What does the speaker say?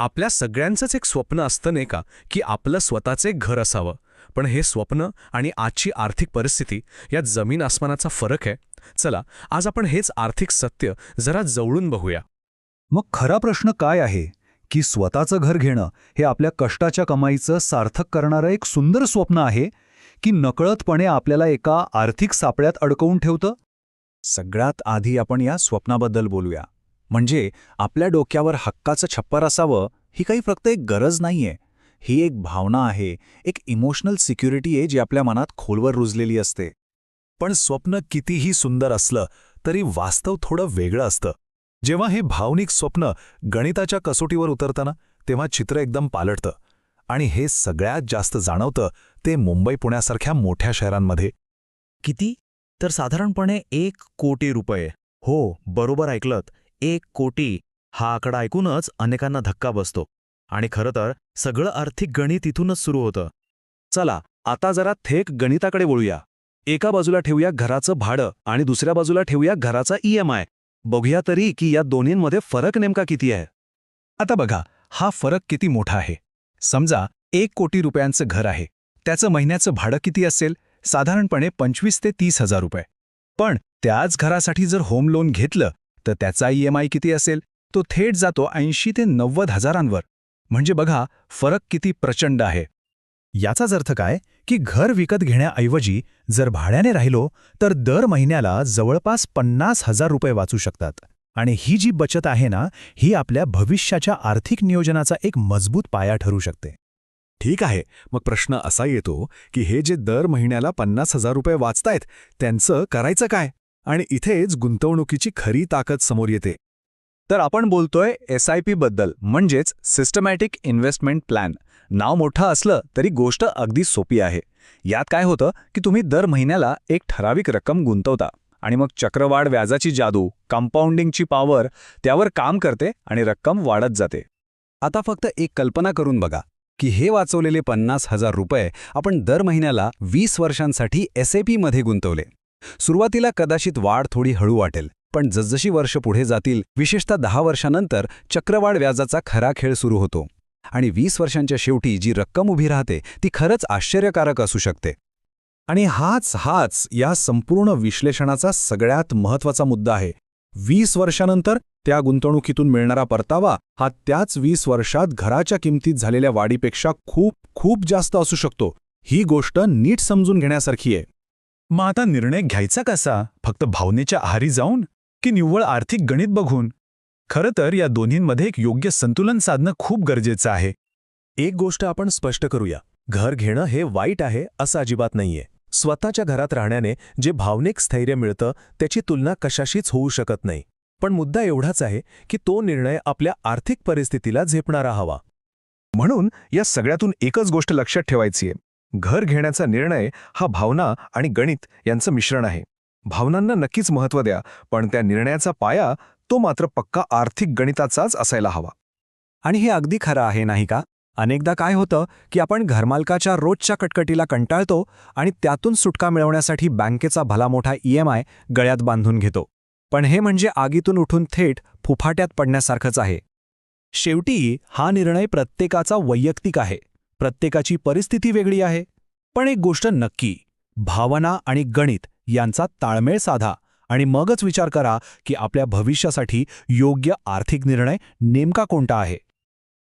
आपल्या सगळ्यांचंच एक स्वप्न असतं नाही का की आपलं स्वतःचं एक घर असावं. पण हे स्वप्न आणि आजची आर्थिक परिस्थिती यात जमीन आसमानाचा फरक आहे. चला आज आपण हेच आर्थिक सत्य जरा जवळून बघूया. मग खरा प्रश्न काय आहे? की स्वतःचं घर घेणं हे आपल्या कष्टाच्या कमाईचं सार्थक करणारं एक सुंदर स्वप्न आहे? की नकळतपणे आपल्याला एका आर्थिक सापळ्यात अडकवून ठेवतं? सगळ्यात आधी आपण या स्वप्नाबद्दल बोलूया. म्हणजे आपल्या डोक्यावर हक्काचं छप्पर असावं ही काही फक्त एक गरज नाहीये. ही एक भावना आहे एक इमोशनल सिक्युरिटी आहे जी आपल्या मनात खोलवर रुजलेली असते. पण स्वप्न कितीही सुंदर असलं तरी वास्तव थोडं वेगळं असतं. जेव्हा हे भावनिक स्वप्न गणिताच्या कसोटीवर उतरतं तेव्हा चित्र एकदम पालटतं. आणि हे सगळ्यात जास्त जाणवतं ते मुंबई पुण्यासारख्या मोठ्या शहरांमध्ये. किती? तर साधारणपणे एक कोटी रुपये. हो बरोबर ऐकलत. एक कोटी हा आकडा ऐकूनच अनेकांना धक्का बसतो. आणि खरं तर सगळं आर्थिक गणित इथूनच सुरू होतं. चला आता जरा थेट गणिताकडे वळूया. एका बाजूला ठेवूया घराचं भाडं आणि दुसऱ्या बाजूला ठेवूया घराचा ईएमआय बघूया तरी की या दोन्हींमध्ये फरक नेमका किती आहे. आता बघा हा फरक किती मोठा आहे. समजा एक कोटी रुपयांचं घर आहे. त्याचं महिन्याचं भाडं किती असेल? साधारणपणे पंचवीस ते तीस हजार रुपये. पण त्याच घरासाठी जर होम लोन घेतलं तर त्याचा ईएमआय किती असेल? तो थेट जातो ऐंशी ते नव्वद हजारांवर. म्हणजे बघा फरक किती प्रचंड आहे. याचाच अर्थ काय? की घर विकत घेण्याऐवजी जर भाड्याने राहिलो तर दर महिन्याला जवळपास पन्नास हजार रुपये वाचू शकतात. आणि ही जी बचत आहे ना ही आपल्या भविष्याच्या आर्थिक नियोजनाचा एक मजबूत पाया ठरू शकते. ठीक आहे मग प्रश्न असा येतो की हे जे दर महिन्याला पन्नास हजार रुपये वाचतायत त्यांचं करायचं काय? आणि इथेच गुंतवणुकीची खरी ताकद समोर येते. तर आपण बोलतोय एस आय पी बद्दल म्हणजेच सिस्टमॅटिक इन्व्हेस्टमेंट प्लॅन नाव मोठं असलं तरी गोष्ट अगदी सोपी आहे. यात काय होतं की तुम्ही दर महिन्याला एक ठराविक रक्कम गुंतवता आणि मग चक्रवाढ व्याजाची जादू कंपाऊंडिंगची पॉवर त्यावर काम करते आणि रक्कम वाढत जाते. आता फक्त एक कल्पना करून बघा की हे वाचवलेले पन्नास हजार रुपये आपण दर महिन्याला वीस वर्षांसाठी एस ए पीमध्ये गुंतवले. सुरुवातीला कदाचित वाढ थोडी हळू वाटेल पण जसजशी वर्ष पुढे जातील विशेषतः दहा वर्षानंतर चक्रवाढ व्याजाचा खरा खेळ सुरू होतो. आणि वीस वर्षांच्या शेवटी जी रक्कम उभी राहते ती खरंच आश्चर्यकारक असू शकते. आणि हाच हाच या संपूर्ण विश्लेषणाचा सगळ्यात महत्त्वाचा मुद्दा आहे. वीस वर्षानंतर त्या गुंतवणुकीतून मिळणारा परतावा हा त्याच वीस वर्षात घराच्या किमतीत झालेल्या वाढीपेक्षा खूप खूप जास्त असू शकतो. ही गोष्ट नीट समजून घेण्यासारखी आहे. मग आता निर्णय घ्यायचा कसा? फक्त भावनेच्या आहारी जाऊन? की निव्वळ आर्थिक गणित बघून? खरं तर या दोन्हींमध्ये एक योग्य संतुलन साधणं खूप गरजेचं आहे. एक गोष्ट आपण स्पष्ट करूया. घर घेणं हे वाईट आहे असं अजिबात नाहीये. स्वतःच्या घरात राहण्याने जे भावनिक स्थैर्य मिळतं त्याची तुलना कशाशीच होऊ शकत नाही. पण मुद्दा एवढाच आहे की तो निर्णय आपल्या आर्थिक परिस्थितीला झेपणारा हवा. म्हणून या सगळ्यातून एकच गोष्ट लक्षात ठेवायची आहे घर घेण्याचा निर्णय हा भावना आणि गणित यांचं मिश्रण आहे. भावनांना नक्कीच महत्त्व द्या पण त्या निर्णयाचा पाया तो मात्र पक्का आर्थिक गणिताचाच असायला हवा. आणि हे अगदी खरं आहे नाही का? अनेकदा काय होतं की आपण घरमालकाच्या रोजच्या कटकटीला कंटाळतो आणि त्यातून सुटका मिळवण्यासाठी बँकेचा भला मोठा ईएमआय गळ्यात बांधून घेतो. पण हे म्हणजे आगीतून उठून थेट फुफाट्यात पडण्यासारखंच आहे. शेवटी हा निर्णय प्रत्येकाचा वैयक्तिक आहे. प्रत्येकाची परिस्थिती वेगळी आहे. पण एक गोष्ट नक्की भावना आणि गणित यांचा ताळमेळ साधा आणि मगच विचार करा की आपल्या भविष्यासाठी योग्य आर्थिक निर्णय नेमका कोणता आहे.